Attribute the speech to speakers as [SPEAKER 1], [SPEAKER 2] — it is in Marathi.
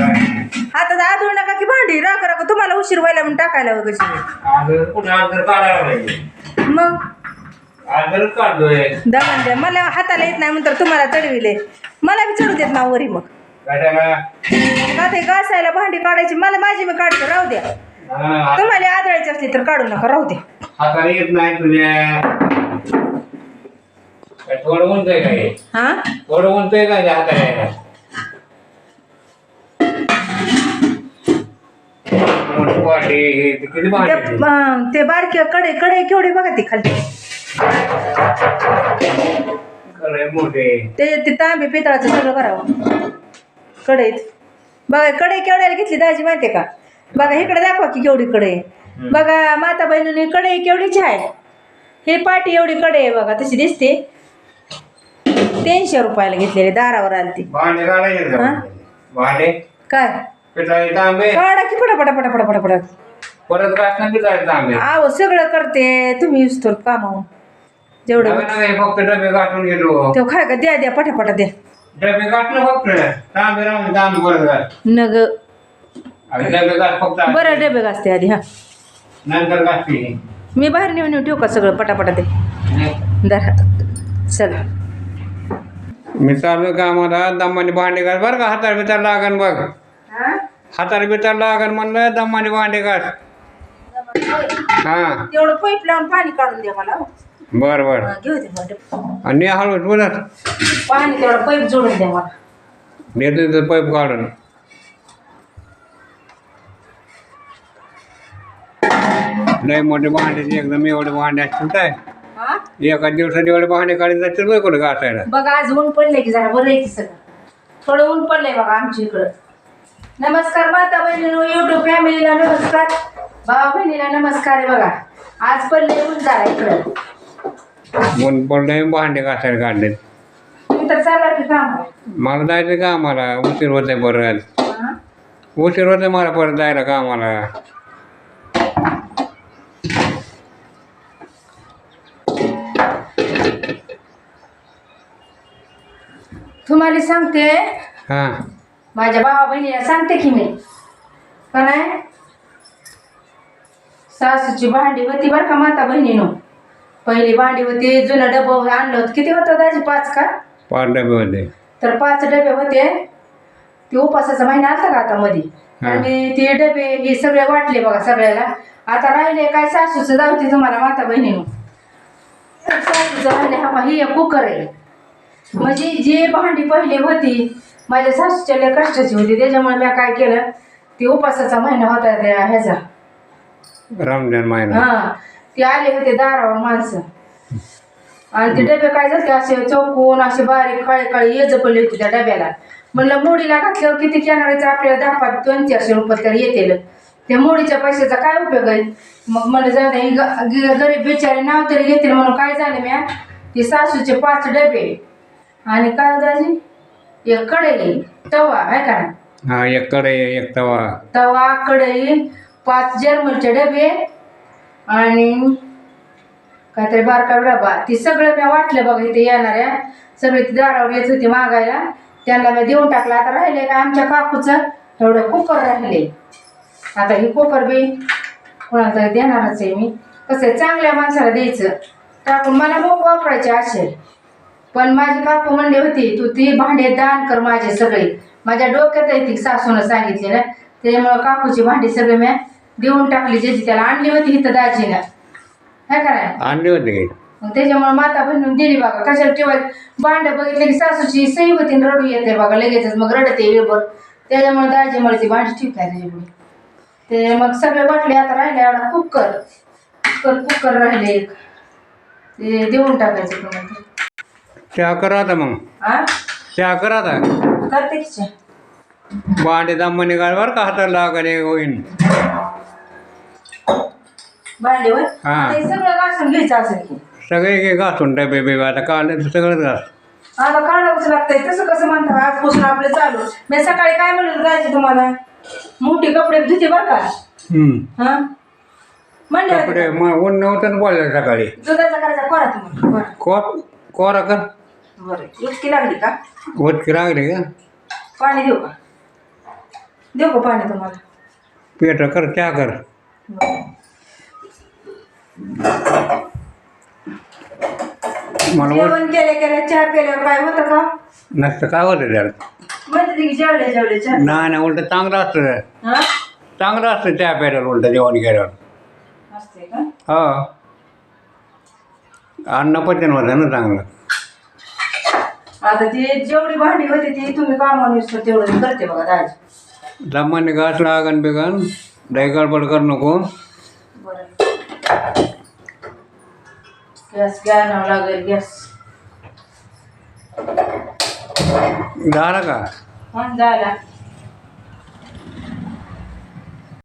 [SPEAKER 1] आता आदळू नका की भांडी? राख राख तुम्हाला उशीर व्हायला म्हणून टाकायला वगैरे
[SPEAKER 2] कुठं काढायला पाहिजे
[SPEAKER 1] मग? दमन द्या. मला हाताला येत नाही म्हणतर तुम्हाला चढविले. मला बी चढू देत ना वरी मग.
[SPEAKER 2] कशाला
[SPEAKER 1] का ते घासायला भांडी काढायची? मला माझी मी काढतो राहू द्या.
[SPEAKER 2] हा,
[SPEAKER 1] तुम्हाला आदळायची असली तर काढू नका राहू द्या.
[SPEAKER 2] हाताला येत नाही तुझ्या. काय थोडं म्हणतोय का हे? थोडं म्हणतोय का हे ते
[SPEAKER 1] अं, ते बारके कडे कडे केवढे बघा ते खाली.
[SPEAKER 2] खरंय मोठे.
[SPEAKER 1] ते ते तांबे पितळाचं सगळं करावं कढईत बघा कढई केवढ्याला घेतली दाजी माहितीये का? बघा इकडे दाखवा की केवढी कढई बघा माता बहिणीने कढई केवढीची आहे? हे पाटी एवढी कढई आहे बघा तशी दिसते. तीनशे रुपयाला घेतलेली दारावर आली ती
[SPEAKER 2] भांडे काढायचे
[SPEAKER 1] हा?
[SPEAKER 2] का? भांडे?
[SPEAKER 1] काय?
[SPEAKER 2] तांबे?
[SPEAKER 1] काढा की पटा पटा पटा पटा पटा पटा
[SPEAKER 2] परत घासणार पितळाचे तांबे
[SPEAKER 1] आहो सगळं करते. तुम्ही युज तर कामावून जेवढं
[SPEAKER 2] फक्त डबे घासून घेतो.
[SPEAKER 1] तो खाय का द्या द्या पटा पटा द्या.
[SPEAKER 2] डबे घातलं फक्त. तांबे राहून तांबे परत घास
[SPEAKER 1] नग.
[SPEAKER 2] आणि डबे घास फक्त
[SPEAKER 1] बरं डबे घासते आधी हा.
[SPEAKER 2] नंतर घासते.
[SPEAKER 1] मी बाहेर नेऊन नेऊन ठेवू का सगळं पटापटा दे दर चला.
[SPEAKER 2] मी चालू कामाला दमाने भांडे घास. बरं का हाताला बितार लागन बघ. हाताला बितार लागन म्हणलं दमाने भांडे घास. हा.
[SPEAKER 1] तेवढं पाईप लावून पाणी काढून द्या मला. हो.
[SPEAKER 2] बर बर.
[SPEAKER 1] हा, घेऊ दे मला.
[SPEAKER 2] आणि हळूच बोलत.
[SPEAKER 1] पाणी तेवढं पाईप जोडून द्या मला.
[SPEAKER 2] देतो पाईप काढून. लय मोठे भांडे एकदम एवढे भांडे असतील काय?
[SPEAKER 1] हा?
[SPEAKER 2] एका दिवसात एवढे भांडे काढले जातील बघ कुठं घासायला?
[SPEAKER 1] बघा आज ऊन पडले की जरा बरं आहे की सगळं. थोडं ऊन पडलंय बघा आमच्या इकडं. नमस्कार माता बहिणीनो युट्यूब फॅमिलीला नमस्कार. भावा बहिणीला नमस्कार आहे बघा. आज पडले ऊन जरा इकडं.
[SPEAKER 2] ऊन पडलंय भांडे घासायला काढले
[SPEAKER 1] तुम्ही तर चालला की काम
[SPEAKER 2] मला जायचं का आम्हाला उशीर होते बरं
[SPEAKER 1] हा?
[SPEAKER 2] उशीर होते मला परत जायला का आम्हाला
[SPEAKER 1] तुम्हाला सांगते.
[SPEAKER 2] हा.
[SPEAKER 1] माझ्या भावा बहिणीला सांगते की मी. का नाही? सासूची भांडी होती बरं का माता बहिणीनो? पहिली भांडी होती जुनं डबं आणलं होतं. किती होतं दाजी पाच का?
[SPEAKER 2] पाच डबे होते.
[SPEAKER 1] तर पाच डबे होते. ते उपासाचा महिना आलता का आता मध्ये. आणि ते डबे हे सगळे वाटले बघा सगळ्याला. आता राहिले काय सासूचं? जाऊते तुम्हाला माता बहिणीनो. सासूचं राहिले हा ही एक कुकर आहे. म्हणजे जे भांडी पहिली होती माझ्या सासूच्या लय कष्टाची होती. त्याच्यामुळे मी काय केलं ते उपासाचा महिना होता त्या ह्याचा.
[SPEAKER 2] रमजान महिना
[SPEAKER 1] हा ते आले होते दारावर माणसं. आणि ते डबे काय झाले असे चौकून असे बारीक काळे काळे येज पडले होते त्या डब्याला. म्हणलं मोडीला घातल्यावर किती येणारायचं आपल्याला दहा पाच दोन चारशे रुपये तर येतील. त्या मोडीच्या पैशाचा काय उपयोग आहे? मग म्हणलं जाऊ दे, ग- ग- गरीब बिचारे नाव तरी घेतील म्हणून काय झालं म्या? ते सासूचे पाच डबे. आणि काय दाजी एक कढई तवा आहे का
[SPEAKER 2] हा एक कडे एक तवा.
[SPEAKER 1] तवा कढई पाच जर्मलचे डबे आणि काहीतरी बारका डबा. ती सगळं मी वाटलं बघा इथे येणाऱ्या सगळी ती दारावर येत होती मागायला. त्यांना मी देऊन टाकलं. आता राहिले का आमच्या काकूचं? एवढं कुकर राहिले. आता ही कुकर बी कोणाला तरी देणारच आहे मी. कसं आहे चांगल्या माणसाला द्यायचं. टाकून मला मग वापरायचे असेल. पण माझी काकू म्हणली होती तू ती भांडे दान कर माझे सगळे. माझ्या डोक्यात आहे ती सासूनं सांगितले ना त्याच्यामुळं काकूची भांडी सगळे मी देऊन टाकली ज्याची त्याला आणली होती इथं दाजीनं है का नाही?
[SPEAKER 2] आणली होती.
[SPEAKER 1] मग त्याच्यामुळे माता बहिणून दिली बघा कशाला ठेवायचं भांड बघितलं की सासूची सही होती आणि रडू येते बघा लगेचच मग रडते वेळभर. त्याच्यामुळे दाजी मला ती भांडी ठेवताय त्याच्यामुळे. ते मग सगळे वाटले आता राहिले एवढा कुकर. कुकर कुकर राहिले एक. ते देऊन टाकायचे कोणाला
[SPEAKER 2] चहा करा आता मग.
[SPEAKER 1] हा
[SPEAKER 2] चहा करा आता.
[SPEAKER 1] करते की चहा?
[SPEAKER 2] भांडे दामने बरं का हाताला लागले होईन?
[SPEAKER 1] भांडी होय
[SPEAKER 2] हा.
[SPEAKER 1] सगळं घासून घ्यायचं असेल की.
[SPEAKER 2] सगळे घे घासून डबे बिबे आता काढले तर सगळंच घास.
[SPEAKER 1] आता काढावंच लागतंय. तसं कसं म्हणता आजपासून आपलं चालू. मी सकाळी काय म्हणलं जायचे तुम्हाला? मोठी कपडे धुते बरं का?
[SPEAKER 2] हम्म.
[SPEAKER 1] हा? म्हणले होते
[SPEAKER 2] कपडे मग ऊन नव्हतं बोललं सकाळी.
[SPEAKER 1] का? दुधाचा करायचा कोरा तुम्हाला बरं
[SPEAKER 2] कोरा कर
[SPEAKER 1] बरं. इतकी लागली का?
[SPEAKER 2] वटकी लागली का?
[SPEAKER 1] पाणी देऊ का? देऊ का पाणी तुम्हाला?
[SPEAKER 2] पेट कर चहा कर. मला
[SPEAKER 1] जेवण केल्या चहा प्यायल्यावर काय? होतं का?
[SPEAKER 2] नसतं काय होतं त्याला
[SPEAKER 1] म्हणते ती की जेवले जेवले चहा
[SPEAKER 2] नाही नाही उलट चांगलं असतं.
[SPEAKER 1] हा?
[SPEAKER 2] चांगलं असतं चहा प्यायला उलट जेवण केल्यावर.
[SPEAKER 1] असते का?
[SPEAKER 2] हो. अन्न पचन होतं ना चांगलं.
[SPEAKER 1] आता ती जेवढी भांडी होती ती तुम्ही कामावर नुसतं तेवढं करते बघा दाजी.
[SPEAKER 2] घास लागन बिगन दही गडबड करू नको.
[SPEAKER 1] गॅस घ्यावं लागेल गॅस.
[SPEAKER 2] झालं का?
[SPEAKER 1] हा झाला